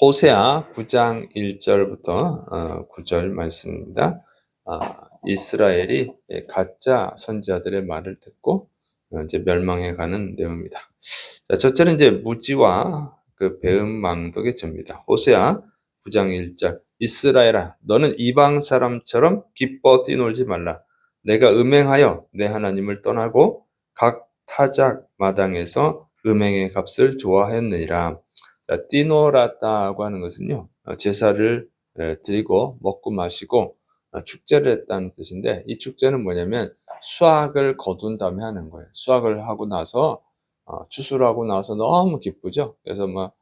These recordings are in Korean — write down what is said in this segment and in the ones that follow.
호세아 9장 1절부터 어, 9절 말씀입니다. 아, 이스라엘이 가짜 선지자들의 말을 듣고 어, 이제 멸망해 가는 내용입니다. 자, 첫째는 이제 무지와 그 배은망덕의 죄입니다. 호세아 9장 1절 이스라엘아 너는 이방 사람처럼 기뻐 뛰놀지 말라. 내가 음행하여 내 하나님을 떠나고 각 타작 마당에서 음행의 값을 좋아했느니라. 자, 뛰놀았다고 하는 것은요, 어, 제사를 드리고 먹고 마시고 어, 축제를 했다는 뜻인데, 이 축제는 뭐냐면 수확을 거둔 다음에 하는 거예요. 수확을 하고 나서 어, 추수를 하고 나서 너무 기쁘죠. 그래서 뭐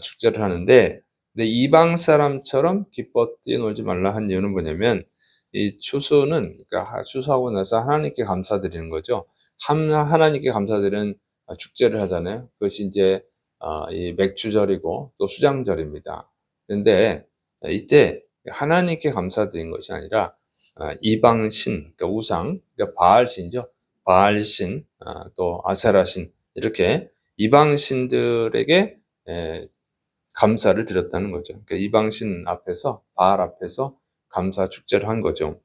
축제를 하는데, 근데 이방 사람처럼 기뻐 뛰놀지 말라 한 이유는 뭐냐면 이 추수는 그러니까 추수하고 나서 하나님께 감사드리는 거죠. 하나님께 감사드리는 축제를 하잖아요. 그것이 이제 어, 이 맥주절이고 또 수장절입니다. 그런데 이때 하나님께 감사드린 것이 아니라 어, 이방신, 그러니까 우상, 그러니까 바알신이죠. 바알신, 어, 또 아세라신 이렇게 이방신들에게 감사를 드렸다는 거죠. 그러니까 이방신 앞에서 바알 앞에서 감사 축제를 한 거죠.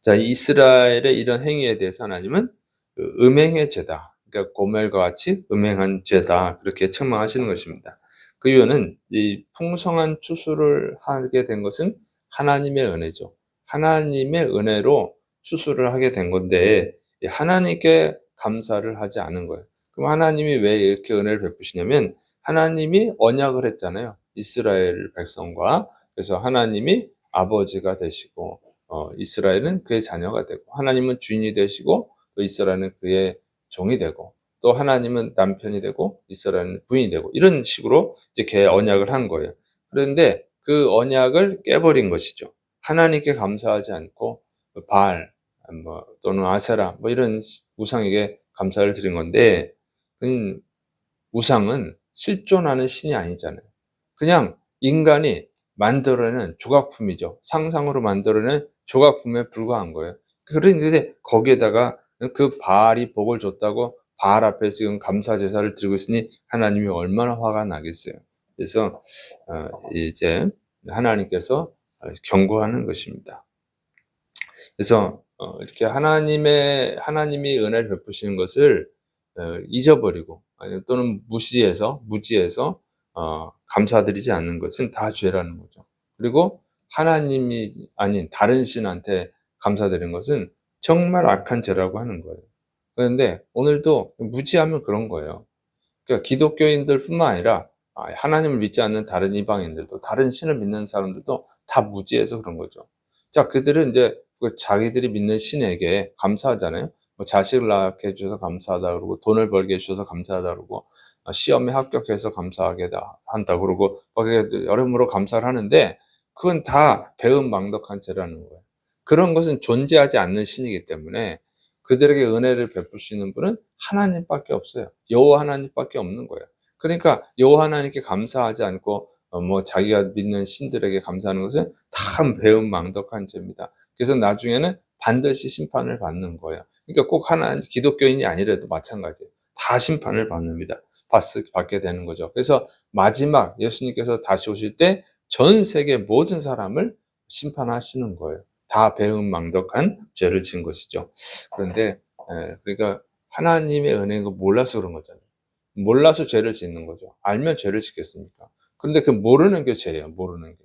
자, 이스라엘의 이런 행위에 대해서 하나님은 그 음행의 죄다. 그러니까 고멜과 같이 음행한 죄다 그렇게 책망하시는 것입니다. 그 이유는 이 풍성한 추수를 하게 된 것은 하나님의 은혜죠. 하나님의 은혜로 추수를 하게 된 건데 하나님께 감사를 하지 않은 거예요. 그럼 하나님이 왜 이렇게 은혜를 베푸시냐면 하나님이 언약을 했잖아요. 이스라엘 백성과 그래서 하나님이 아버지가 되시고 어, 이스라엘은 그의 자녀가 되고 하나님은 주인이 되시고 또 이스라엘은 그의 종이 되고 또 하나님은 남편이 되고 이스라엘은 부인이 되고 이런 식으로 이제 개 언약을 한 거예요. 그런데 그 언약을 깨버린 것이죠. 하나님께 감사하지 않고 바알 뭐 또는 아세라 뭐 이런 우상에게 감사를 드린 건데 그 우상은 실존하는 신이 아니잖아요. 그냥 인간이 만들어낸 조각품이죠. 상상으로 만들어낸 조각품에 불과한 거예요. 그런데 거기에다가 그 바알이 복을 줬다고 바알 앞에 지금 감사 제사를 드리고 있으니 하나님이 얼마나 화가 나겠어요. 그래서 어, 이제 하나님께서 경고하는 것입니다. 그래서 어, 이렇게 하나님의 하나님이 은혜를 베푸시는 것을 어, 잊어버리고 또는 무시해서 무지해서 감사드리지 않는 것은 다 죄라는 거죠. 그리고 하나님이 아닌 다른 신한테 감사드리는 것은 정말 악한 죄라고 하는 거예요. 그런데 오늘도 무지하면 그런 거예요. 그러니까 기독교인들 뿐만 아니라 아, 하나님을 믿지 않는 다른 이방인들도 다른 신을 믿는 사람들도 다 무지해서 그런 거죠. 자, 그들은 이제 그 자기들이 믿는 신에게 감사하잖아요. 뭐 자식을 낳게 해주셔서 감사하다 그러고 돈을 벌게 해주셔서 감사하다 그러고 아, 시험에 합격해서 감사하게 한다 그러고 여러모로 감사를 하는데 그건 다 배은망덕한 죄라는 거예요. 그런 것은 존재하지 않는 신이기 때문에 그들에게 은혜를 베푸시는 분은 하나님밖에 없어요. 여호와 하나님밖에 없는 거예요. 그러니까 여호와 하나님께 감사하지 않고 어, 뭐 자기가 믿는 신들에게 감사하는 것은 다 배은망덕한 죄입니다. 그래서 나중에는 반드시 심판을 받는 거예요. 그러니까 꼭 하나 기독교인이 아니라도 마찬가지예요. 다 심판을 받습니다. 받, 받게 되는 거죠. 그래서 마지막 예수님께서 다시 오실 때 전 세계 모든 사람을 심판하시는 거예요. 다 배은망덕한 죄를 지은 것이죠. 그런데 에, 그러니까 하나님의 은혜인 거 몰라서 그런 거잖아요. 몰라서 죄를 짓는 거죠. 알면 죄를 짓겠습니까? 그런데 그 모르는 게 죄예요. 모르는 게.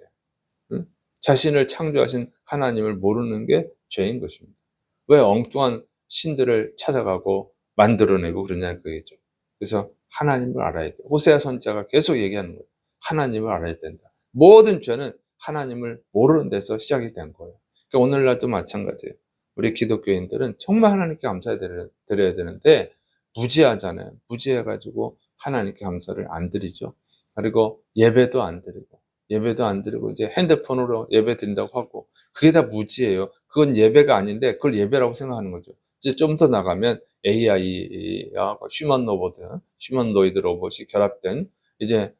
응? 자신을 창조하신 하나님을 모르는 게 죄인 것입니다. 왜 엉뚱한 신들을 찾아가고 만들어내고 그러냐 그게죠. 그래서 하나님을 알아야 돼. 호세아 선자가 계속 얘기하는 거예요. 하나님을 알아야 된다. 모든 죄는 하나님을 모르는 데서 시작이 된 거예요. 그러니까 오늘날도 마찬가지예요. 우리 기독교인들은 정말 하나님께 감사드려야 되는데 무지하잖아요. 무지해가지고 하나님께 감사를 안 드리죠. 그리고 예배도 안 드리고 예배도 안 드리고 이제 핸드폰으로 예배 드린다고 하고 그게 다 무지예요. 그건 예배가 아닌데 그걸 예배라고 생각하는 거죠. 이제 좀 더 나가면 AI와 휴먼 로봇, 휴먼 노이드 로봇이 결합된 이제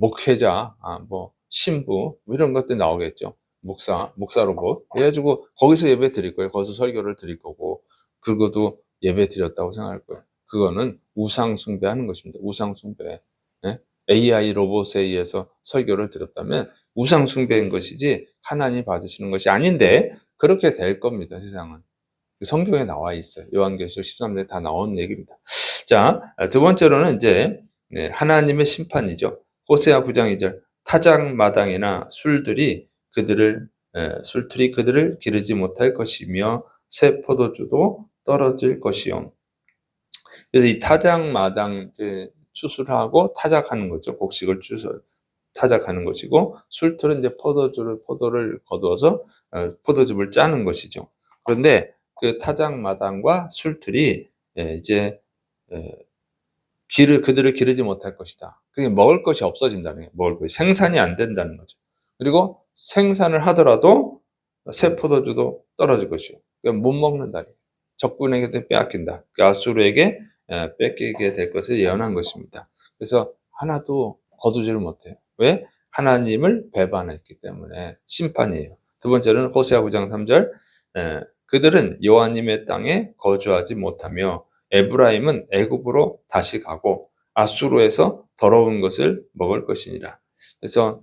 목회자, 아, 뭐 신부 뭐 이런 것들 나오겠죠. 목사, 목사 로봇. 그래가지고 거기서 예배 드릴 거예요. 거기서 설교를 드릴 거고, 그것도 예배 드렸다고 생각할 거예요. 그거는 우상 숭배하는 것입니다. 우상 숭배. 네? AI 로봇에 의해서 설교를 들었다면 우상 숭배인 것이지 하나님 받으시는 것이 아닌데 그렇게 될 겁니다. 세상은. 성경에 나와 있어요. 요한계시록 13장에 다 나온 얘기입니다. 자, 두 번째로는 이제 네, 하나님의 심판이죠. 호세아 9장 2절 타작 마당이나 술들이 그들을 에, 술틀이 그들을 기르지 못할 것이며 새 포도주도 떨어질 것이요. 그래서 이 타작 마당 이제 추수하고 타작하는 거죠. 곡식을 추수 타작하는 것이고 술틀은 이제 포도주를 포도를 거두어서 어, 포도즙을 짜는 것이죠. 그런데 그 타작 마당과 술틀이 예, 이제 예, 기르 그들을 기르지 못할 것이다. 그게 먹을 것이 없어진다는 게 먹을 것이 생산이 안 된다는 거죠. 그리고 생산을 하더라도 새 포도주도 떨어질 것이요. 그러니까 못 먹는다. 적군에게 빼앗긴다. 그 아수르에게 뺏기게 될 것을 예언한 것입니다. 그래서 하나도 거두지를 못해요. 왜? 하나님을 배반했기 때문에 심판이에요. 두 번째는 호세아 9장 3절 그들은 여호와님의 땅에 거주하지 못하며 에브라임은 애굽으로 다시 가고 아수르에서 더러운 것을 먹을 것이니라. 그래서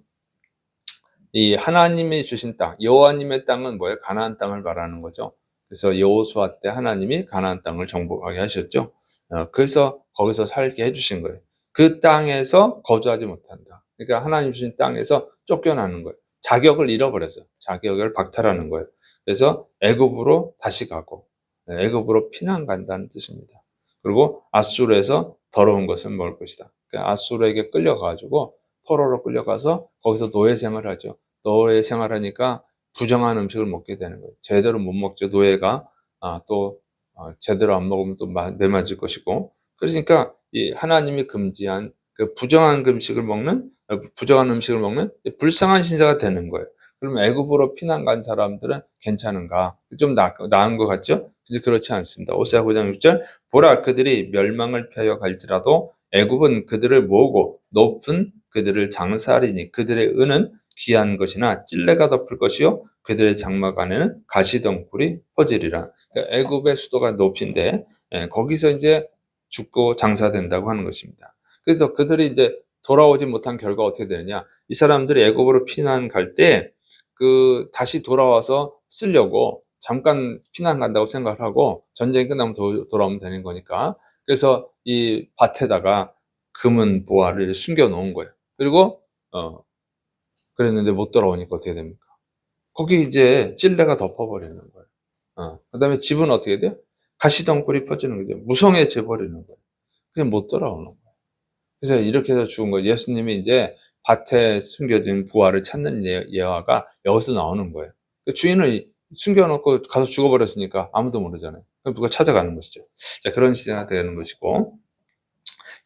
이 하나님이 주신 땅, 여호와님의 땅은 뭐예요? 가나안 땅을 말하는 거죠. 그래서 여호수아 때 하나님이 가나안 땅을 정복하게 하셨죠. 어, 그래서 거기서 살게 해주신 거예요. 그 땅에서 거주하지 못한다. 그러니까 하나님 주신 땅에서 쫓겨나는 거예요. 자격을 잃어버려서 자격을 박탈하는 거예요. 그래서 애굽으로 다시 가고 네, 애굽으로 피난 간다는 뜻입니다. 그리고 아수르에서 더러운 것을 먹을 것이다. 그러니까 아수르에게 끌려가지고 포로로 끌려가서 거기서 노예 생활을 하죠. 노예 생활하니까 부정한 음식을 먹게 되는 거예요. 제대로 못 먹죠. 노예가 아, 또 아, 제대로 안 먹으면 또 매맞을 것이고 그러니까 이 하나님이 금지한 그 부정한 음식을 먹는 어, 부정한 음식을 먹는 불쌍한 신사가 되는 거예요. 그러면 애굽으로 피난 간 사람들은 괜찮은가? 좀 나, 나은 것 같죠? 근데 그렇지 않습니다. 오세아 9장 6절 보라 그들이 멸망을 펴여 갈지라도 애굽은 그들을 모으고 높은 그들을 장사하리니 그들의 은은 귀한 것이나 찔레가 덮을 것이요 그들의 장막 안에는 가시덩굴이 퍼지리라. 그러니까 애굽의 수도가 높인데 예, 거기서 이제 죽고 장사된다고 하는 것입니다. 그래서 그들이 이제 돌아오지 못한 결과 어떻게 되느냐? 이 사람들이 애굽으로 피난 갈 때 그 다시 돌아와서 쓰려고 잠깐 피난 간다고 생각을 하고 전쟁이 끝나면 도, 돌아오면 되는 거니까 그래서 이 밭에다가 금은 보화를 숨겨 놓은 거예요. 그리고 어 그랬는데 못 돌아오니까 어떻게 됩니까? 거기 이제 찔레가 덮어버리는 거예요. 어, 그 다음에 집은 어떻게 돼요? 가시덩굴이 퍼지는 거죠. 무성해져 버리는 거예요. 그냥 못 돌아오는 거예요. 그래서 이렇게 해서 죽은 거예요. 예수님이 이제 밭에 숨겨진 부활을 찾는 예, 화가 여기서 나오는 거예요. 그 주인을 숨겨놓고 가서 죽어버렸으니까 아무도 모르잖아요. 그럼 누가 찾아가는 것이죠. 자, 그런 시대가 되는 것이고.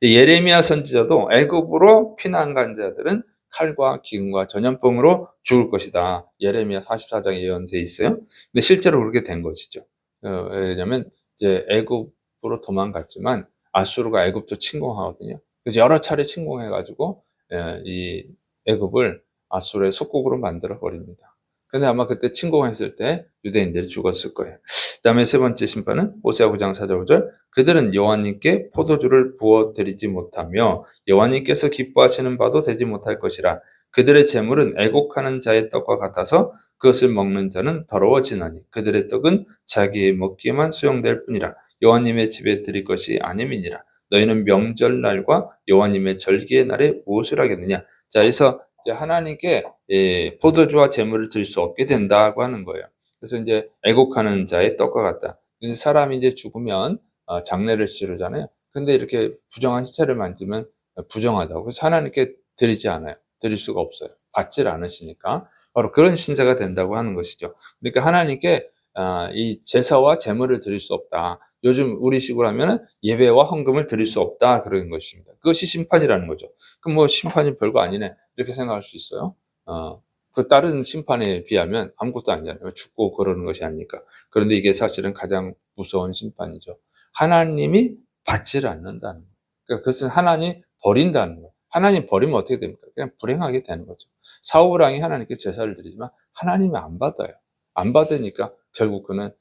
예레미야 선지자도 애굽으로 피난 간 자들은 칼과 기근과 전염병으로 죽을 것이다. 예레미야 44장에 예언돼 있어요. 근데 실제로 그렇게 된 것이죠. 어, 왜냐면 이제 애굽으로 도망갔지만 아수르가 애굽도 침공하거든요. 그래서 여러 차례 침공해가지고 예, 이 애굽을 아수르의 속국으로 만들어 버립니다. 근데 아마 그때 침공했을 때 유대인들이 죽었을 거예요. 그 다음에 세 번째 심판은 오세아 9장 4절 5절. 그들은 여호와님께 포도주를 부어 드리지 못하며 여호와님께서 기뻐하시는 바도 되지 못할 것이라. 그들의 재물은 애곡하는 자의 떡과 같아서 그것을 먹는 자는 더러워지나니 그들의 떡은 자기의 먹기에만 소용될 뿐이라. 여호와님의 집에 드릴 것이 아님이니라. 너희는 명절날과 여호와님의 절기의 날에 무엇을 하겠느냐? 자 이제 하나님께 예, 포도주와 재물을 드릴 수 없게 된다고 하는 거예요. 그래서 이제 애곡하는 자의 떡과 같다. 사람이 이제 죽으면 어, 장례를 치르잖아요. 근데 이렇게 부정한 시체를 만지면 부정하다고. 그래서 하나님께 드리지 않아요. 드릴 수가 없어요. 받질 않으시니까. 바로 그런 신자가 된다고 하는 것이죠. 그러니까 하나님께 아, 이 제사와 재물을 드릴 수 없다. 요즘 우리식으로 하면 예배와 헌금을 드릴 수 없다 그런 것입니다. 그것이 심판이라는 거죠. 그럼 뭐 심판이 별거 아니네 이렇게 생각할 수 있어요. 어, 그 다른 심판에 비하면 아무것도 아니잖아요. 죽고 그러는 것이 아니니까. 그런데 이게 사실은 가장 무서운 심판이죠. 하나님이 받지를 않는다는 거예요. 그러니까 그것은 하나님 버린다는 거예요. 하나님 버리면 어떻게 됩니까? 그냥 불행하게 되는 거죠. 사우랑이 하나님께 제사를 드리지만 하나님이 안 받아요. 안 받으니까 결국 그는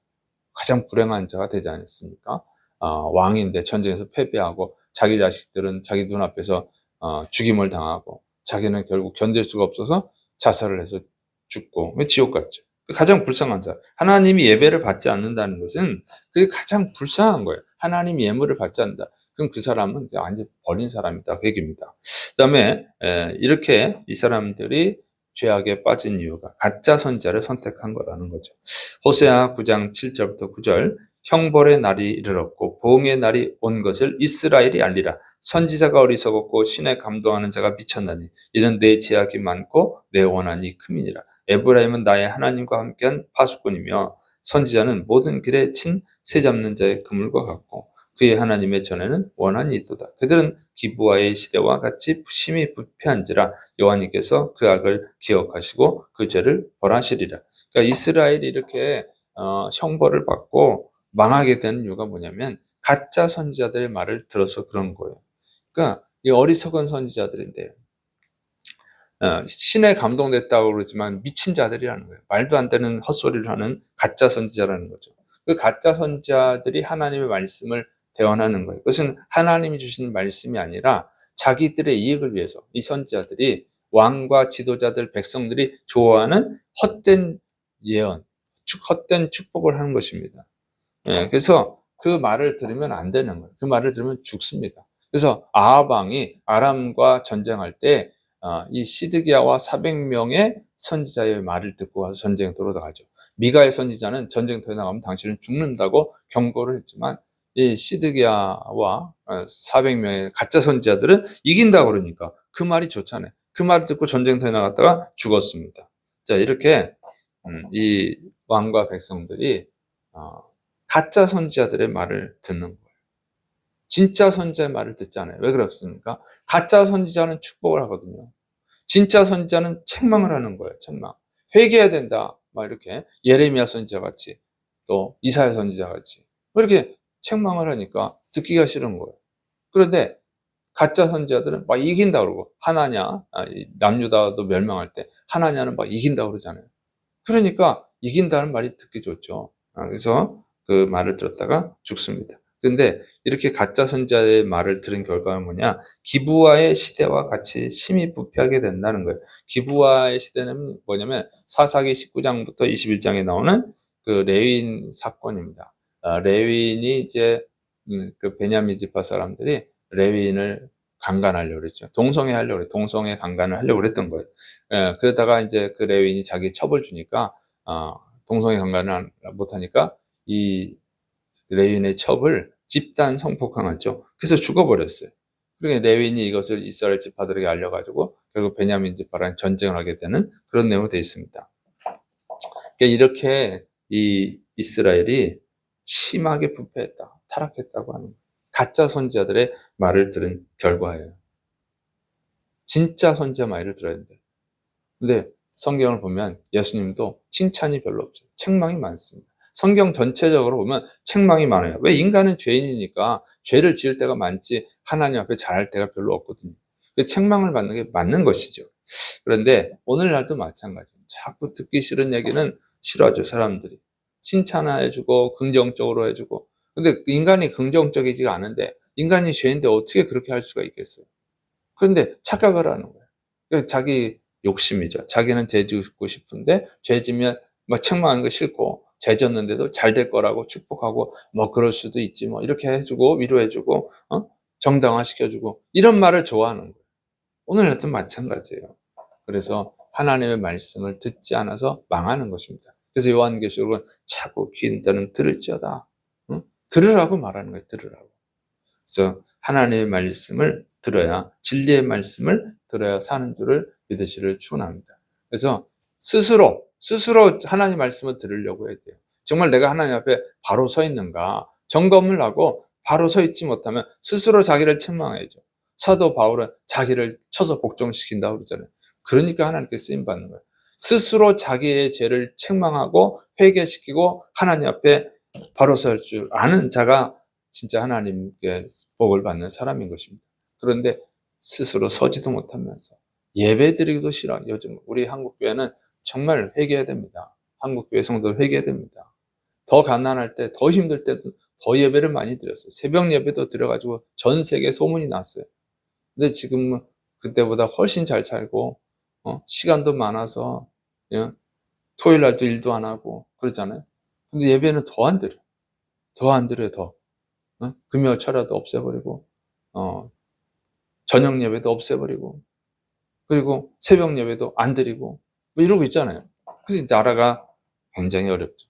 가장 불행한 자가 되지 않습니까? 어, 왕인데 전쟁에서 패배하고 자기 자식들은 자기 눈앞에서 어, 죽임을 당하고 자기는 결국 견딜 수가 없어서 자살을 해서 죽고 지옥 갔죠. 그 가장 불쌍한 자. 하나님이 예배를 받지 않는다는 것은 그게 가장 불쌍한 거예요. 하나님이 예물을 받지 않는다. 그럼 그 사람은 완전 버린 사람이다. 그 얘기입니다. 그 다음에 이렇게 이 사람들이 죄악에 빠진 이유가 가짜 선지자를 선택한 거라는 거죠. 호세아 9장 7절부터 9절 형벌의 날이 이르렀고 보응의 날이 온 것을 이스라엘이 알리라. 선지자가 어리석었고 신에 감동하는 자가 미쳤나니 이는 내 제약이 많고 내 원한이 큼이니라. 에브라임은 나의 하나님과 함께한 파수꾼이며 선지자는 모든 길에 친 새 잡는 자의 그물과 같고 그의 하나님의 전에는 원한이 있도다. 그들은 기부와의 시대와 같이 심히 부패한지라 여호와님께서 그 악을 기억하시고 그 죄를 벌하시리라. 그러니까 이스라엘이 이렇게 어, 형벌을 받고 망하게 되는 이유가 뭐냐면 가짜 선지자들의 말을 들어서 그런 거예요. 그러니까 이 어리석은 선지자들인데요. 어, 신에 감동됐다고 그러지만 미친 자들이라는 거예요. 말도 안 되는 헛소리를 하는 가짜 선지자라는 거죠. 그 가짜 선지자들이 하나님의 말씀을 대언하는 거예요. 그것은 하나님이 주신 말씀이 아니라 자기들의 이익을 위해서 이 선지자들이 왕과 지도자들, 백성들이 좋아하는 헛된 예언, 헛된 축복을 하는 것입니다. 예, 그래서 그 말을 들으면 안 되는 거예요. 그 말을 들으면 죽습니다. 그래서 아합왕이 아람과 전쟁할 때 어, 이 시드기야와 400명의 선지자의 말을 듣고 와서 전쟁터로 나가죠. 미가의 선지자는 전쟁터에 나가면 당신은 죽는다고 경고를 했지만 이 시드기야와 400명의 어, 가짜 선지자들은 이긴다 그러니까 그 말이 좋잖아요. 그 말을 듣고 전쟁터에 나갔다가 죽었습니다. 자 이렇게 음, 이 왕과 백성들이 어, 가짜 선지자들의 말을 듣는 거예요. 진짜 선지자의 말을 듣잖아요. 왜 그렇습니까? 가짜 선지자는 축복을 하거든요. 진짜 선지자는 책망을 하는 거예요. 책망. 회개해야 된다. 막 이렇게 예레미야 선지자 같이 또 이사야 선지자 같이 이렇게 책망을 하니까 듣기가 싫은 거예요. 그런데 가짜 선지자들은 막 이긴다 그러고 하나냐 아, 남유다도 멸망할 때 하나냐는 막 이긴다 그러잖아요. 그러니까 이긴다는 말이 듣기 좋죠. 아, 그래서 그 말을 들었다가 죽습니다. 근데 이렇게 가짜 선자의 말을 들은 결과가 뭐냐? 기부와의 시대와 같이 심히 부패하게 된다는 거예요. 기부와의 시대는 뭐냐면 사사기 19장부터 21장에 나오는 그 레윈 사건입니다. 아, 레윈이 이제 음, 그 베냐민 지파 사람들이 레윈을 강간하려고 그랬죠. 동성애 하려고 그래. 동성애 강간을 하려고 그랬던 거예요. 예, 그러다가 이제 그 레윈이 자기 첩을 주니까 어, 동성애 강간을 못하니까 이 레윈의 첩을 집단 성폭행하죠. 그래서 죽어버렸어요. 그러니까 레윈이 이것을 이스라엘 지파들에게 알려가지고 결국 베냐민 지파랑 전쟁을 하게 되는 그런 내용으로 되어 있습니다. 그러니까 이렇게 이 이스라엘이 심하게 부패했다, 타락했다고 하는 가짜 선지자들의 말을 들은 결과예요. 진짜 선지자 말을 들어야 된대. 근데 성경을 보면 예수님도 칭찬이 별로 없어요. 책망이 많습니다. 성경 전체적으로 보면 책망이 많아요. 왜 인간은 죄인이니까 죄를 지을 때가 많지 하나님 앞에 잘할 때가 별로 없거든요. 그 책망을 받는 게 맞는 것이죠. 그런데 오늘날도 마찬가지예요. 자꾸 듣기 싫은 얘기는 싫어하죠, 사람들이. 칭찬해주고 긍정적으로 해주고. 근데 인간이 긍정적이지가 않은데 인간이 죄인데 어떻게 그렇게 할 수가 있겠어요? 그런데 착각을 하는 거예요. 그러니까 자기 욕심이죠. 자기는 죄 짓고 싶은데 죄 지면 막 책망하는 거 싫고 죄졌는데도 잘 될 거라고 축복하고 뭐 그럴 수도 있지 뭐 이렇게 해주고 위로해주고 어? 정당화시켜주고 이런 말을 좋아하는 거예요. 오늘도 마찬가지예요. 그래서 하나님의 말씀을 듣지 않아서 망하는 것입니다. 그래서 요한계시록은 자꾸 귀인들은 들을지어다. 응? 들으라고 말하는 거예요. 들으라고. 그래서 하나님의 말씀을 들어야 진리의 말씀을 들어야 사는 줄을 믿으시를 축원합니다. 그래서 스스로 스스로 하나님 말씀을 들으려고 해야 돼요. 정말 내가 하나님 앞에 바로 서 있는가 점검을 하고 바로 서 있지 못하면 스스로 자기를 책망해야죠. 사도 바울은 자기를 쳐서 복종시킨다고 그러잖아요. 그러니까 하나님께 쓰임 받는 거예요. 스스로 자기의 죄를 책망하고 회개시키고 하나님 앞에 바로 설 줄 아는 자가 진짜 하나님께 복을 받는 사람인 것입니다. 그런데 스스로 서지도 못하면서 예배 드리기도 싫어. 요즘 우리 한국 교회는 정말 회개해야 됩니다. 한국교회 성도들 회개해야 됩니다. 더 가난할 때, 더 힘들 때도 더 예배를 많이 드렸어요. 새벽 예배도 드려가지고 전 세계 소문이 났어요. 근데 지금은 그때보다 훨씬 잘 살고 어, 시간도 많아서 예? 토요일 날도 일도 안 하고 그러잖아요. 근데 예배는 더 안 드려. 더안 드려요, 더. 어? 금요 철야도 없애버리고, 어, 저녁 예배도 없애버리고, 그리고 새벽 예배도 안 드리고, 뭐 이러고 있잖아요. 그래서 나라가 굉장히 어렵죠.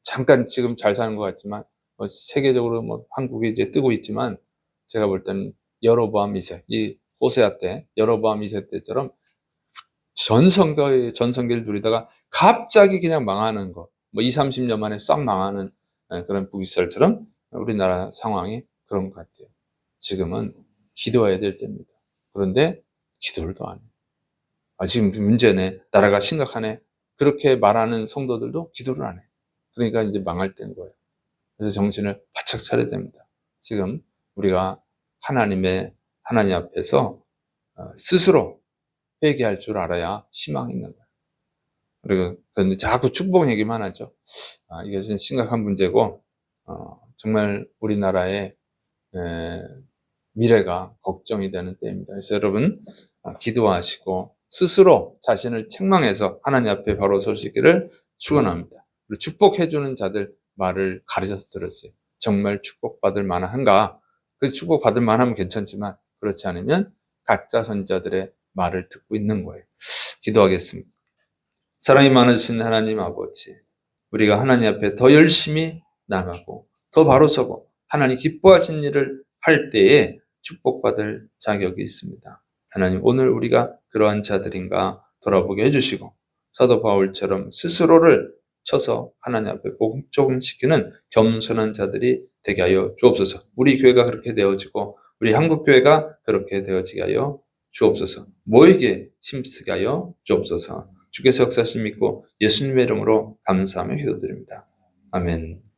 잠깐 지금 잘 사는 것 같지만, 뭐 세계적으로 뭐 한국이 이제 뜨고 있지만, 제가 볼 때는 여로보암 2세, 이 호세아 때, 여로보암 2세 때처럼 전성기의 전성기를 누리다가 갑자기 그냥 망하는 거, 뭐 2, 30년 만에 싹 망하는 예, 그런 북이스라엘처럼 우리나라 상황이 그런 것 같아요. 지금은 기도해야 될 때입니다. 그런데 기도를 더안 해요. 아, 지금 문제네. 나라가 심각하네. 그렇게 말하는 성도들도 기도를 안 해요. 그러니까 이제 망할 때인 거예요. 그래서 정신을 바짝 차려야 됩니다. 지금 우리가 하나님의 하나님 앞에서 어, 스스로 회개할 줄 알아야 희망이 있는 거예요. 그리고 그런데 자꾸 축복 얘기만 하죠. 아, 이것은 심각한 문제고 어, 정말 우리나라의 에, 미래가 걱정이 되는 때입니다. 그래서 여러분 아, 기도하시고 스스로 자신을 책망해서 하나님 앞에 바로 설 수 있기를 축원합니다. 그리고 축복해 주는 자들 말을 가르쳐서 들었어요. 정말 축복받을 만한가? 그 축복받을 만하면 괜찮지만 그렇지 않으면 가짜 선자들의 말을 듣고 있는 거예요. 기도하겠습니다. 사랑이 많으신 하나님 아버지, 우리가 하나님 앞에 더 열심히 나가고 더 바로 서고 하나님 기뻐하신 일을 할 때에 축복받을 자격이 있습니다. 하나님 오늘 우리가 그러한 자들인가 돌아보게 해주시고 사도 바울처럼 스스로를 쳐서 하나님 앞에 복종시키는 겸손한 자들이 되게 하여 주옵소서. 우리 교회가 그렇게 되어지고 우리 한국 교회가 그렇게 되어지게 하여 주옵소서. 모에게 힘쓰게 하여 주옵소서. 주께서 역사심 믿고 예수님의 이름으로 감사하며 기도드립니다. 아멘.